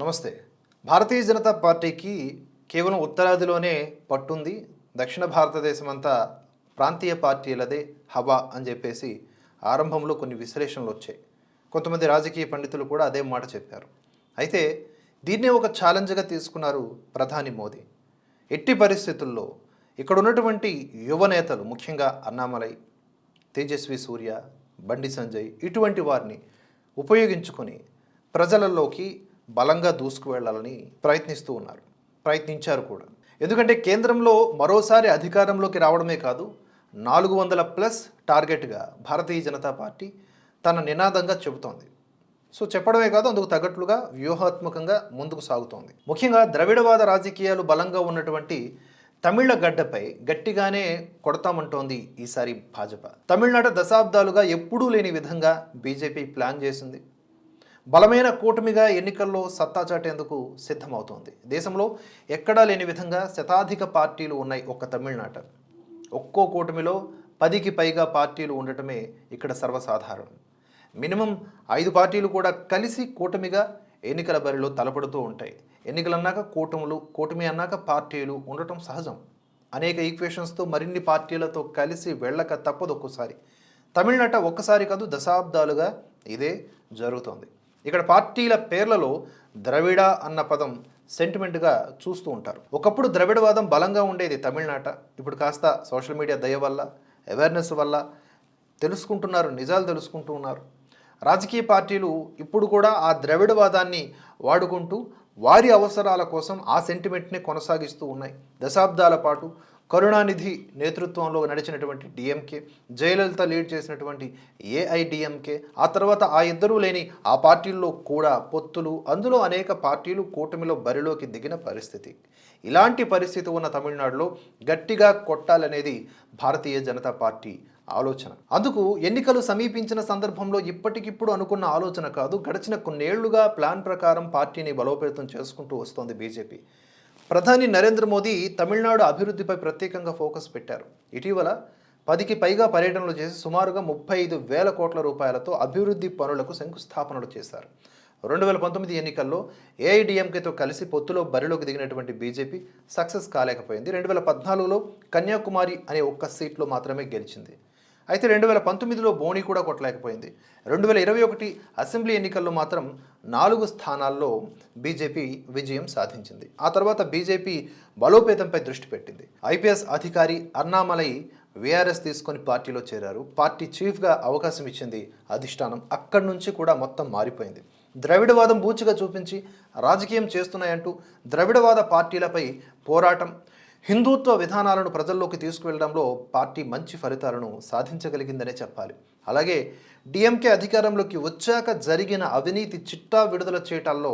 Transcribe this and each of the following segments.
నమస్తే. భారతీయ జనతా పార్టీకి కేవలం ఉత్తరాదిలోనే పట్టుంది. దక్షిణ భారతదేశం అంతా ప్రాంతీయ పార్టీలదే హవా అని చెప్పేసి ఆరంభంలో కొన్ని విశ్లేషణలు వచ్చాయి. కొంతమంది రాజకీయ పండితులు కూడా అదే మాట చెప్పారు. అయితే దీన్నే ఒక ఛాలెంజ్గా తీసుకున్నారు ప్రధాని మోదీ. ఎట్టి పరిస్థితుల్లో ఇక్కడ ఉన్నటువంటి యువ నేతలు ముఖ్యంగా అన్నామలై తేజస్వి సూర్య బండి సంజయ్ ఇటువంటి వారిని ఉపయోగించుకొని ప్రజలలోకి బలంగా దూసుకువెళ్ళాలని ప్రయత్నిస్తూ ఉన్నారు. ప్రయత్నించారు కూడా. ఎందుకంటే కేంద్రంలో మరోసారి అధికారంలోకి రావడమే కాదు నాలుగు వందల ప్లస్ టార్గెట్గా భారతీయ జనతా పార్టీ తన నినాదంగా చెబుతోంది. సో చెప్పడమే కాదు అందుకు తగ్గట్లుగా వ్యూహాత్మకంగా ముందుకు సాగుతోంది. ముఖ్యంగా ద్రవిడవాద రాజకీయాలు బలంగా ఉన్నటువంటి తమిళ గడ్డపై గట్టిగానే కొడతామంటోంది ఈసారి భాజపా. తమిళనాడు దశాబ్దాలుగా ఎప్పుడూ లేని విధంగా బీజేపీ ప్లాన్ చేసింది. బలమైన కూటమిగా ఎన్నికల్లో సత్తా చాటేందుకు సిద్ధమవుతోంది. దేశంలో ఎక్కడా లేని విధంగా శతాధిక పార్టీలు ఉన్నాయి ఒక్క తమిళనాట. ఒక్కో కూటమిలో పదికి పైగా పార్టీలు ఉండటమే ఇక్కడ సర్వసాధారణం. మినిమం ఐదు పార్టీలు కూడా కలిసి కూటమిగా ఎన్నికల బరిలో తలపడుతూ ఉంటాయి. ఎన్నికలు అన్నాక కూటములు కూటమి అన్నాక పార్టీలు ఉండటం సహజం. అనేక ఈక్వేషన్స్తో మరిన్ని పార్టీలతో కలిసి వెళ్ళక తప్పదు ఒక్కోసారి. తమిళనాట ఒక్కసారి కాదు దశాబ్దాలుగా ఇదే జరుగుతోంది. ఇక్కడ పార్టీల పేర్లలో ద్రవిడ అన్న పదం సెంటిమెంట్గా చూస్తూ ఉంటారు. ఒకప్పుడు ద్రవిడవాదం బలంగా ఉండేది తమిళనాట. ఇప్పుడు కాస్త సోషల్ మీడియా దయ వల్ల అవేర్నెస్ వల్ల తెలుసుకుంటున్నారు నిజాలు తెలుసుకుంటూ ఉన్నారు రాజకీయ పార్టీలు ఇప్పుడు కూడా ఆ ద్రవిడవాదాన్ని వాడుకుంటూ వారి అవసరాల కోసం ఆ సెంటిమెంట్ని కొనసాగిస్తూ ఉన్నాయి. దశాబ్దాల పాటు కరుణానిధి నేతృత్వంలో నడిచినటువంటి డిఎంకే జయలలిత లీడ్ చేసినటువంటి ఏఐడిఎంకే ఆ తర్వాత ఆ ఇద్దరూ లేని ఆ పార్టీల్లో కూడా పొత్తులు అందులో అనేక పార్టీలు కూటమిలో బరిలోకి దిగిన పరిస్థితి. ఇలాంటి పరిస్థితి ఉన్న తమిళనాడులో గట్టిగా కొట్టాలనేది భారతీయ జనతా పార్టీ ఆలోచన. అందుకు ఎన్నికలు సమీపించిన సందర్భంలో ఇప్పటికిప్పుడు అనుకున్న ఆలోచన కాదు గడిచిన కొన్నేళ్ళుగా ప్లాన్ ప్రకారం పార్టీని బలోపేతం చేసుకుంటూ వస్తోంది బీజేపీ. ప్రధాని నరేంద్ర మోదీ తమిళనాడు అభివృద్ధిపై ప్రత్యేకంగా ఫోకస్ పెట్టారు. ఇటీవల పదికి పైగా పర్యటనలు చేసి సుమారుగా ముప్పై ఐదు వేల కోట్ల రూపాయలతో అభివృద్ధి పనులకు శంకుస్థాపనలు చేశారు. రెండు వేల పంతొమ్మిది ఎన్నికల్లో ఏఐడిఎంకేతో కలిసి పొత్తులో బరిలోకి దిగినటువంటి బీజేపీ సక్సెస్ కాలేకపోయింది. రెండు వేల పద్నాలుగులో కన్యాకుమారి అనే ఒక్క సీట్లో మాత్రమే గెలిచింది. అయితే రెండు వేల పంతొమ్మిదిలో బోణి కూడా కొట్టలేకపోయింది. రెండు వేల ఇరవై ఒకటి అసెంబ్లీ ఎన్నికల్లో మాత్రం నాలుగు స్థానాల్లో బీజేపీ విజయం సాధించింది. ఆ తర్వాత బీజేపీ బలోపేతంపై దృష్టి పెట్టింది. ఐపీఎస్ అధికారి అన్నామలై వీఆర్ఎస్ తీసుకొని పార్టీలో చేరారు. పార్టీ చీఫ్గా అవకాశం ఇచ్చింది అధిష్టానం. అక్కడి నుంచి కూడా మొత్తం మారిపోయింది. ద్రవిడవాదం బూచిగా చూపించి రాజకీయం చేస్తున్నాయంటూ ద్రవిడవాద పార్టీలపై పోరాటం హిందుత్వ విధానాలను ప్రజల్లోకి తీసుకువెళ్ళడంలో పార్టీ మంచి ఫలితాలను సాధించగలిగిందనే చెప్పాలి. అలాగే డిఎంకే అధికారంలోకి వచ్చాక జరిగిన అవినీతి చిట్టా విడుదల చేయటాల్లో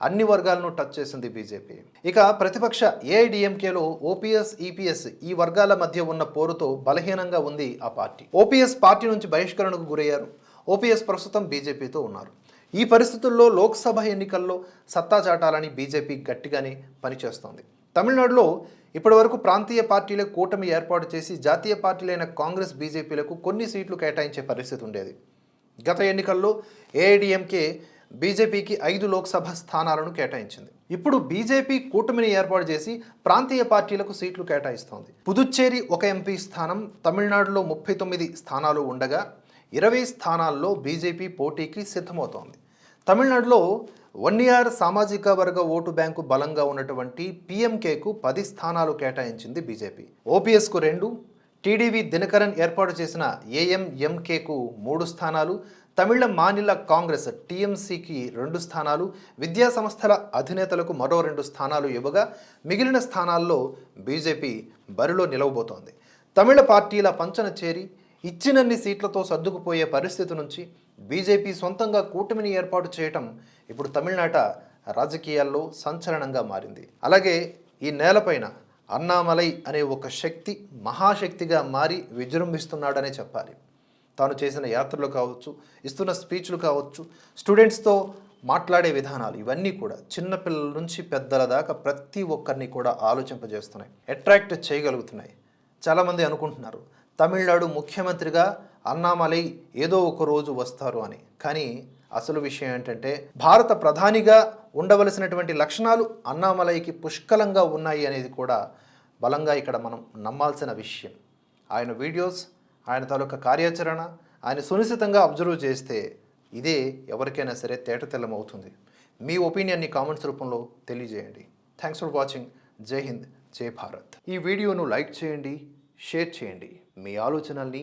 అన్ని వర్గాలను టచ్ చేసింది బీజేపీ. ఇక ప్రతిపక్ష ఏఐడిఎంకేలో ఓపీఎస్ ఈపీఎస్ ఈ వర్గాల మధ్య ఉన్న పోరుతో బలహీనంగా ఉంది ఆ పార్టీ. ఓపీఎస్ పార్టీ నుంచి బహిష్కరణకు గురయ్యారు. ఓపీఎస్ ప్రస్తుతం బీజేపీతో ఉన్నారు. ఈ పరిస్థితుల్లో లోక్సభ ఎన్నికల్లో సత్తా చాటాలని బీజేపీ గట్టిగానే పనిచేస్తోంది. తమిళనాడులో ఇప్పటివరకు ప్రాంతీయ పార్టీల కూటమి ఏర్పాటు చేసి జాతీయ పార్టీలైన కాంగ్రెస్ బీజేపీలకు కొన్ని సీట్లు కేటాయించే పరిస్థితి ఉండేది. గత ఎన్నికల్లో ఏఐడిఎంకే బీజేపీకి ఐదు లోక్సభ స్థానాలను కేటాయించింది. ఇప్పుడు బీజేపీ కూటమిని ఏర్పాటు చేసి ప్రాంతీయ పార్టీలకు సీట్లు కేటాయిస్తోంది. పుదుచ్చేరి ఒక ఎంపీ స్థానం తమిళనాడులో ముప్పై తొమ్మిది స్థానాలు ఉండగా ఇరవై స్థానాల్లో బీజేపీ పోటీకి సిద్ధమవుతోంది. తమిళనాడులో వన్ సామాజిక వర్గ ఓటు బ్యాంకు బలంగా ఉన్నటువంటి పీఎంకేకు పది స్థానాలు కేటాయించింది బీజేపీ. ఓపీఎస్కు రెండు టీడీవీ దినకరన్ ఏర్పాటు చేసిన ఏఎంఎంకేకు మూడు స్థానాలు తమిళ మానిల కాంగ్రెస్ టీఎంసీకి రెండు స్థానాలు విద్యా సంస్థల అధినేతలకు మరో రెండు స్థానాలు ఇవ్వగా మిగిలిన స్థానాల్లో బీజేపీ బరిలో నిలవబోతోంది. తమిళ పార్టీల పంచన చేరి ఇచ్చినన్ని సీట్లతో సర్దుకుపోయే పరిస్థితి నుంచి బీజేపీ సొంతంగా కూటమిని ఏర్పాటు చేయటం ఇప్పుడు తమిళనాట రాజకీయాల్లో సంచలనంగా మారింది. అలాగే ఈ నేలపైన అన్నామలై అనే ఒక శక్తి మహాశక్తిగా మారి విజృంభిస్తున్నాడనే చెప్పాలి. తాను చేసిన యాత్రలు కావచ్చు ఇస్తున్న స్పీచ్లు కావచ్చు స్టూడెంట్స్తో మాట్లాడే విధానాలు ఇవన్నీ కూడా చిన్నపిల్లల నుంచి పెద్దల దాకా ప్రతి ఒక్కరిని కూడా ఆలోచింపజేస్తున్నాయి. అట్రాక్ట్ చేయగలుగుతున్నాయి. చాలామంది అనుకుంటున్నారు తమిళనాడు ముఖ్యమంత్రిగా అన్నామలై ఏదో ఒక రోజు వస్తారు అని. కానీ అసలు విషయం ఏంటంటే భారత ప్రధానిగా ఉండవలసినటువంటి లక్షణాలు అన్నామలైకి పుష్కలంగా ఉన్నాయి అనేది కూడా బలంగా ఇక్కడ మనం నమ్మాల్సిన విషయం. ఆయన వీడియోస్ ఆయన తాలూకా కార్యాచరణ ఆయన సునిశ్చితంగా అబ్జర్వ్ చేస్తే ఇదే ఎవరికైనా సరే తేటతెల్లమవుతుంది మీ ఒపీనియన్ని కామెంట్స్ రూపంలో తెలియజేయండి. Thanks for watching. జై హింద్ జై భారత్. ఈ వీడియోను లైక్ చేయండి షేర్ చేయండి. మీ ఆలోచనల్ని